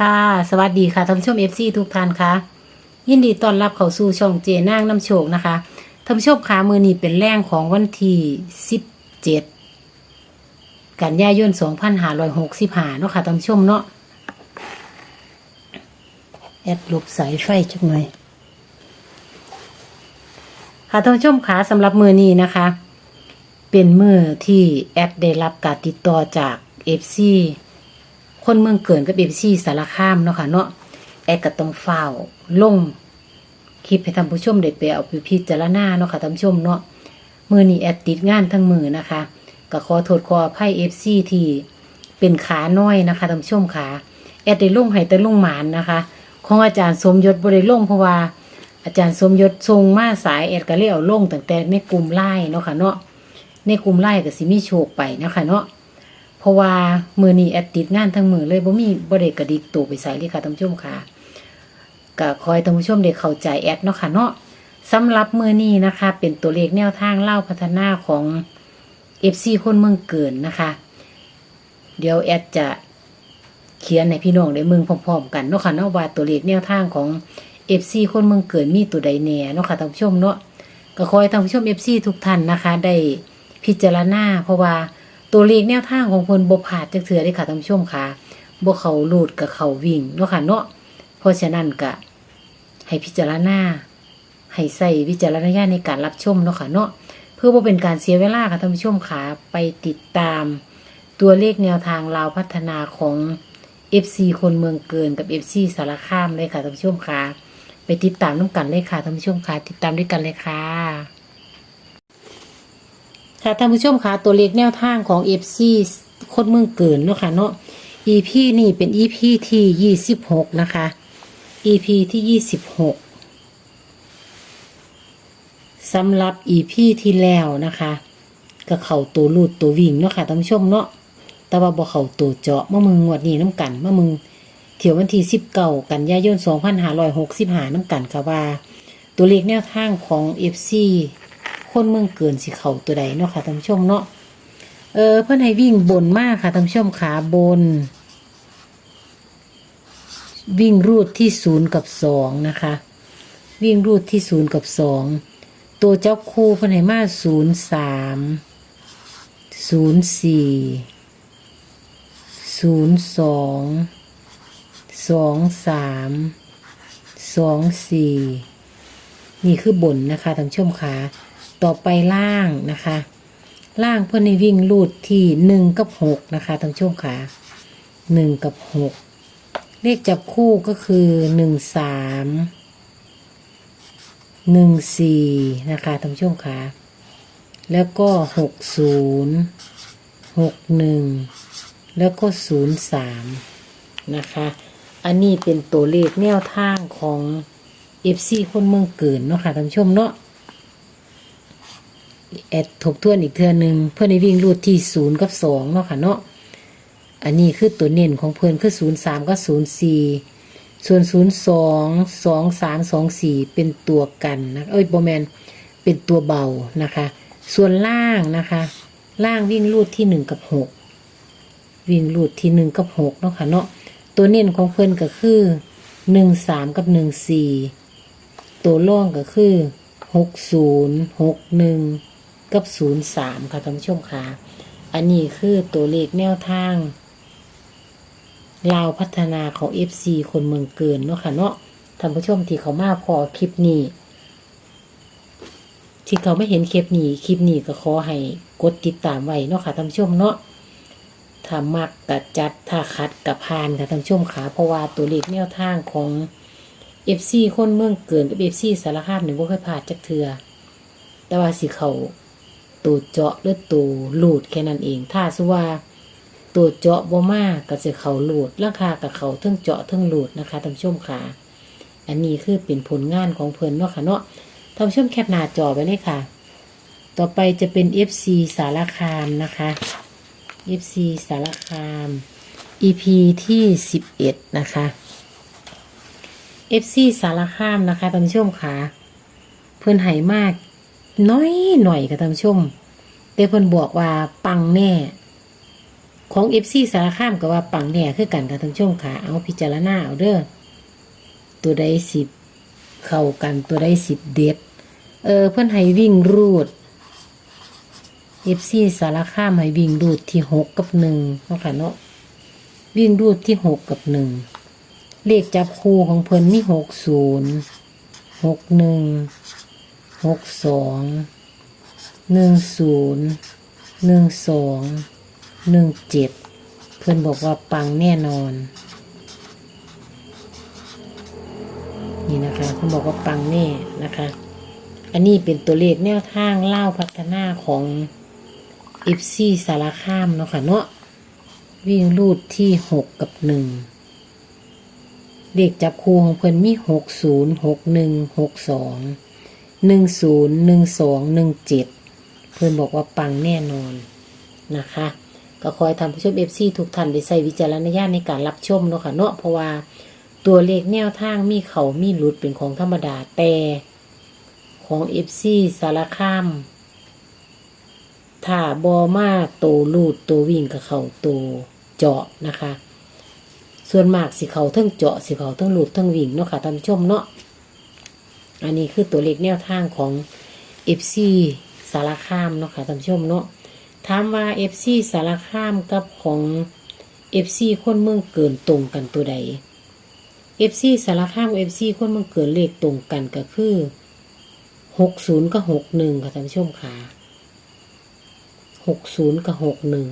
ค่ะ สวัสดีค่ะท่านผู้ชม FC ทุกท่านค่ะ ยินดีต้อนรับเข้าสู่ช่องเจนางน้ำโชคนะคะท่านผู้ชมค่ะมือนี้เป็นแรงของวันที่17กันยายน2565เนาะค่ะท่านผู้ชมเนาะแอดลบสายไฟจักหน่อยค่ะท่านผู้ชมค่ะสำหรับมือนี้นะคะ เป็นมือที่แอดได้รับการติดต่อจาก FC คนเมืองเกินกับ FC สารคามเนาะค่ะเนาะแอดก็ต้องเฝ้าลงคลิปให้ท่านผู้ชมได้ไปเอาไปพิจารณาเนาะค่ะท่านผู้ชมเนาะมือนี้แอดติดงานทั้งมือนะคะก็ขอโทษขออภัย FC ที่เป็นขาน้อยนะคะท่านผู้ชมค่ะแอดได้ลงให้แต่ลงหมานนะคะ ของอาจารย์สมยศบริลงเพราะว่าอาจารย์สมยศทรงมาสายแอดก็เลยเอาลงตั้งแต่ในกลุ่มไล่เนาะค่ะเนาะในกลุ่มไล่ก็สิมีโชคไปนะคะเนาะ เพราะว่ามือนี้แอดติดงานทั้งมือเลยบ่มีบ่ได้กระดิกตัวไปใส่เลยค่ะท่านผู้ชมค่ะก็คอยท่านผู้ชมได้เข้าใจแอดเนาะค่ะเนาะสำหรับมือนี้นะคะ เป็นตัวเลขแนวทางเล่าพัฒนาของ FC คนเมืองเกินนะคะ เดี๋ยวแอดจะเขียนให้พี่น้องได้มืองพร้อมๆกันเนาะค่ะเนาะว่าตัวเลขแนวทางของ FC คนเมืองเกินมีตัวใดแน่เนาะค่ะท่านผู้ชมเนาะก็ขอให้ท่านผู้ชม FC ทุกท่านนะคะ ได้พิจารณาเพราะว่า ตัวเลขแนวทางของเพิ่นบ่พลาดจักเทื่อเด้ค่ะท่านผู้ชมค่ะบ่เขาลูดกับเขาวิ่งเนาะค่ะเนาะเพราะฉะนั้นก็ให้พิจารณาให้ใส่วิจารณญาณในการรับชมเนาะค่ะเนาะเพื่อบ่เป็นการเสียเวลาค่ะท่านผู้ชมค่ะไปติดตาม ตัวเลขแนวทางลาวพัฒนาของ FC คนเมืองเกินกับ FC สารคามเลยค่ะท่านผู้ชมค่ะไปติดตามน้ำกันเลยค่ะท่านผู้ชมค่ะติดตามด้วยกันเลยค่ะ ค่ะท่านผู้ชมค่ะตัวเลขแนวทางของ FC คนเมืองเกินเนาะค่ะเนาะ EP นี่เป็น EP ที่ยี่สิบหกนะคะ EP ที่ยี่สิบหกสำหรับ EP ที่แล้วนะคะก็เข่าตัวลูดตัววิ่งเนาะค่ะท่านผู้ชมเนาะแต่ว่าบ่เข่าตัวเจาะเมื่อมึงงวดนี้น้ำกันเมื่อมึงเที่ยววันที่สิบเก้ากันยายนสองพันห้าร้อยหกสิบห้าน้ำกันค่ะว่า ตัวเลขแนวทางของเอฟซี คนเมืองเกินสิเขาตัวใดเนาะค่ะท่านผู้ชมเนาะเออเพื่อนให้วิ่งบนมากค่ะท่านผู้ชมขาบน วิ่งรูดที่ศูนย์กับสองนะคะ วิ่งรูดที่ศูนย์กับสองตัวเจ้าคู่เพื่อนให้มาศูนย์สามศูนย์สี่ศูนย์สองสองสามสองสี่ นี่คือบนนะคะท่านชมคะต่อไปล่างนะคะ ล่างเพื่อนในวิ่งลูดที่หนึ่งกับหกนะคะท่านชมคะหนึ่งกับหกเลขจับคู่ก็คือหนึ่งสามหนึ่งสี่นะคะท่านชมคะแล้วก็หกศูนย์หกหนึ่งแล้วก็ศูนย์สามนะคะ อันนี้เป็นตัวเลขแนวทางของ FC คนเมืองเกินเนาะค่ะท่านผู้ชมเนาะแอดทบทวนอีกเทือหนึ่งเพื่อนในวิ่งรูดที่ศูนย์กับสองเนาะค่ะเนาะอันนี้คือตัวเน้นของเพื่อนคือศูนย์สามกับศูนย์สี่ส่วนศูนย์สองสองสามสองสี่เป็นตัวกันนะเอ้ยโบแมนเป็นตัวเบานะคะ ส่วนล่างนะคะ ล่างวิ่งรูดที่หนึ่งกับหกวิ่งรูดที่หนึ่งกับหกเนาะค่ะเนาะตัวเน้นของเพื่อนก็คือหนึ่งสามกับหนึ่งสี่ ตัวล่องก็คือหกศูนย์หกหนึ่งกับศูนย์สามค่ะท่านผู้ชมค่ะ อันนี้คือตัวเลขแนวทางลาวพัฒนาของ FC คนเมืองเกินเนาะค่ะเนาะท่านผู้ชมที่เขามาพอคลิปนี้ ที่เขาไม่เห็นคลิปนี้ คลิปนี้ก็ขอให้กดติดตามไว้เนาะค่ะท่านผู้ชมเนาะถ้ามักกับจัดถ้าคัดกับพานค่ะท่านผู้ชมขาเพราะว่าตัวเลขแนวทางของ FC คนเมืองเกินกับ FC สารคามหนึ่งว่เคยผ่านจักเทือแต่ว่าสิเขาตัวเจาะหรือตัวลูดแค่นั้นเอง ถ้าสว่าตัวเจาะบ่มากก็จะเขาหลูดราคากับเขาเทั้งเจาะเทั้งหลูดนะคะท่านผู้ชมขาอันนี้คือเป็นผลงานของเพิ่นเนาะค่ะเนาะท่านผู้ชมแคปหน้าจอไปเลยค่ะ ต่อไปจะเป็น FC สารคามนะคะ FC สารคาม EP ที่สิบเอ็ดนะคะ FC สารคามนะคะท่านผู้ชมค่ะ เพื่อนไหมาก น้อยหน่อยค่ะท่านผู้ชม แต่เพื่อนบอกว่าปังแน่ ของเอฟซีสารคามก็ว่าปังแน่คือกันค่ะท่านผู้ชมค่ะ เอาพิจารณาเอาเด้อตัวใดสิบเข้ากันตัวใดสิบเด็ด เออ เพื่อนให้วิ่งรูดเอฟซีสารคามให้วิ่งรูดที่หกกับหนึ่งเนาะค่ะเนาะวิ่งรูดที่หกกับหนึ่ง เลขจับคู่ของเพิ่นมีหกศูนย์หกหนึ่งหกสองหนึ่งศูนย์หนึ่งสองหนึ่งเจ็ดเพื่อนบอกว่าปังแน่นอน นี่นะคะเพื่อนบอกว่าปังแน่นะคะ อันนี้เป็นตัวเลขแนวทางเล่าพัฒนาของเอฟซีสารคามเนาะค่ะเนาะวิ่งรูดที่หกกับหนึ่ง เลขจับคู่ของเพิ่นมีหกศูนย์หกหนึ่งหกสองหนึ่งศูนย์หนึ่งสองหนึ่งเจ็ดเพิ่นบอกว่าปังแน่นอนนะคะ ก็คอยทำผู้ชมเอฟซีทุกท่านได้ใส่วิจารณญาณในการรับชมเนาะค่ะเนาะเพราะว่าตัวเลขแนวทางมีเขามีหลุดเป็นของธรรมดาแต่ของเอฟซีสารคามถ้าบอมาโตลูดโตวิ่งกับเขาโตเจาะนะคะ ส่วนมากสิเขาทั้งเจาะสิเขาทั้งหลูดทั้งวิ่งเนาะค่ะท่านผู้ชมเนาะอันนี้คือตัวเลขแนวทางของเอฟซีสารคามเนาะค่ะท่านผู้ชมเนาะถามว่าเอฟซีสารคามกับของเอฟซีคนเมืองเกินตรงกันตัวใดเอฟซีสารคามเอฟซีคนเมืองเกินเลขตรงกันก็คือหกศูนย์กับหกหนึ่งค่ะท่านผู้ชมค่ะหกศูนย์กับหกหนึ่ง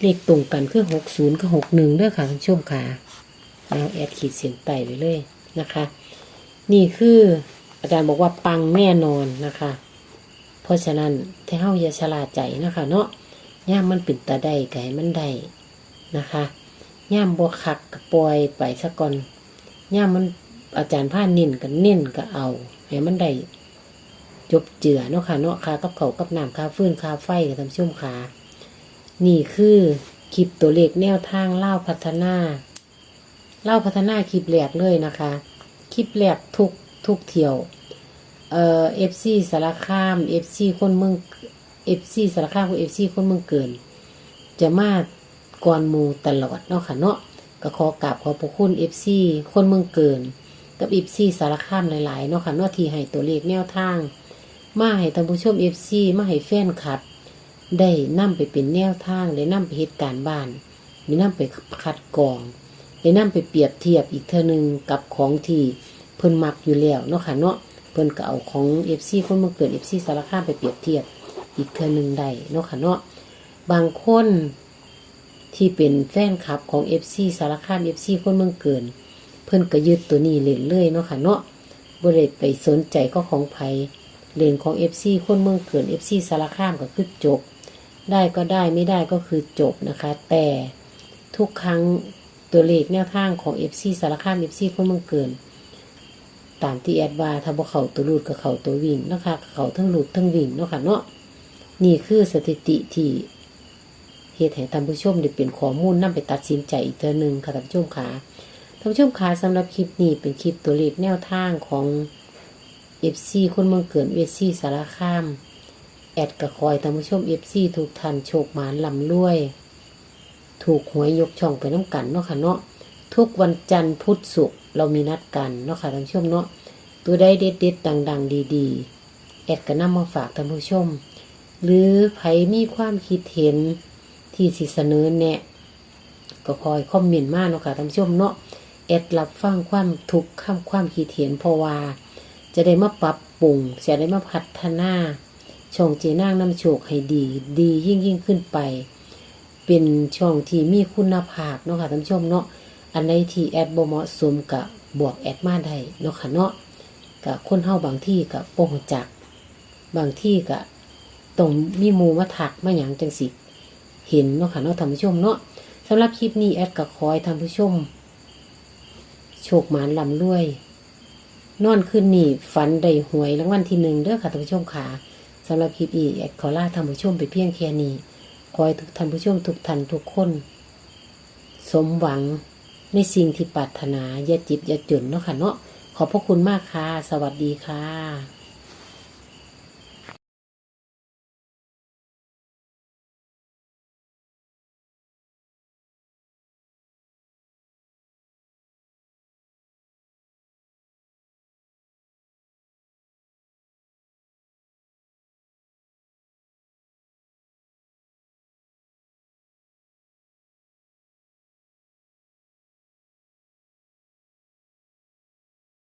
เลขตรงกันคือหกศูนย์กับหกหนึ่งเด้อค่ะท่านชมค่ะเอาแอดขีดเสียงไต่ไปเลยนะคะ นี่คืออาจารย์บอกว่าปังแน่นอนนะคะ เพราะฉะนั้นถ้าเฮาอย่าชะลาใจนะคะ เนาะย่ามมันเป็นตาได้ไก่มันได้นะคะย่ามบ่คักก็ปล่อยไปซะก่อนย่ามมันอาจารย์ผ้าเน้นกันเน้นก็เอาให้มันได้จบเจือเนาะค่ะเนาะคากับเขากับน้ำคาฟื้นคาไฟกับทำชุ่มขา นี่คือคลิปตัวเลขแนวทางเล่าพัฒนาเล่าพัฒนาคลิปแรกเลยนะคะ คลิปแรกทุกทุกเที่ยว เอ่อเอฟซีสารคามเอฟซีคนเมืองเอฟซีสารคามกับเอฟซีคนเมืองเกิน จะมาก่อนมูตลอดเนาะค่ะเนาะก็ขอกราบขอพระคุณเอฟซีคนเมืองเกิน กับเอฟซีสารคามหลายๆเนาะค่ะเนาะที่ให้ตัวเลขแนวทาง มาให้ท่านผู้ชมเอฟซีมาให้แฟนคลับ ได้นำไปเป็นแนวทางได้นำไปเหตุการณ์บ้านได้นำไปคัดกรองได้นำไปเปรียบเทียบอีกเท่านึงกับของที่เพิ่นมักอยู่แล้วเนาะค่ะเนาะเพิ่นก็เอาของเอฟซีคนเมือเกินเอฟซีสารคามไปเปรียบเทียบอีกเท่านึงได้เนาะค่ะเนาะบางคนที่เป็นแฟนคลับของ FC สารคาม FC คนเมืองเกิน เพิ่นก็ยึดตัวนี้เล่นเลยเนาะค่ะเนาะบ่ได้ไปสนใจก็ของไผเล่นของ FC คนเมืองเกิน FC สารคามก็คือจบ ได้ก็ได้ไม่ได้ก็คือจบนะคะ แต่ทุกครั้งตัวเลขแนวทางของ FC สารคาม FC คนเมืองเกิน ตามที่แอดว่าถ้าบ่เขาตัวรูดก็เขาตัววิ่งนะคะเขาทั้งรูดทั้งวิ่งเนาะค่ะเนาะนี่คือสถิติที่เหตุให้ท่านผู้ชมได้เป็นข้อมูลนำไปตัดสินใจอีกเทื่อหนึงค่ะท่านผู้ชมค่ะท่านผู้ชมค่ะสำหรับคลิปนี้เป็นคลิปตัวเลขแนวทางของ FC คนเมืองเกินเวซีสารคาม อดกระคอยท่านผู้ชม FC ทุกท่านโชคหมานลำรวย ถูกหวยยกช่องไปน้ำกันเนาะค่ะเนาะทุกวันจันทร์พุธศุกร์เรามีนัดกันเนาะค่ะท่านผู้ชมเนาะตัวได้เด็ดเด็ดดัง ๆ ดีๆ แอดก็นำมาฝากท่านผู้ชม หรือไผมีความคิดเห็นที่สิเสนอแนะก็คอยคอมเมนต์มากเนาะค่ะท่านผู้ชมเนาะแอดรับฟังความทุกข์ข้ามความคิดเห็นเพราะว่า จะได้มาปรับปรุงจะได้มาพัฒนา ช่องเจนางน้ำโชคให้ดี ดียิ่งยิ่งขึ้นไป เป็นช่องที่มีคุณภาพเนาะค่ะท่านผู้ชมเนาะอันใดที่แอดบ่เหมาะสมกับบวกแอดมาได้เนาะค่ะเนาะกับคนเฮาบางที่กับโป่งจัก บางที่ก็ต้องมีมูมาถักมาหยังจังสิเห็นเนาะค่ะเนาะท่านผู้ชมเนาะสำหรับคลิปนี้แอดก็ขอให้ท่านผู้ชมโชคหมานลำรวย นอนคืนนี้ฝันได้หวยรางวัลที่หนึ่งเด้อค่ะท่านผู้ชมค่ะ สำหรับคลิปนี้แอดขอลาท่านผู้ชมไปเพียงแค่นี้ขอให้ทุกท่านผู้ชมทุกท่านทุกคน สมหวังในสิ่งที่ปรารถนาอย่าจิบอย่าจนเนาะค่ะเนาะขอบพระคุณมากค่ะ สวัสดีค่ะ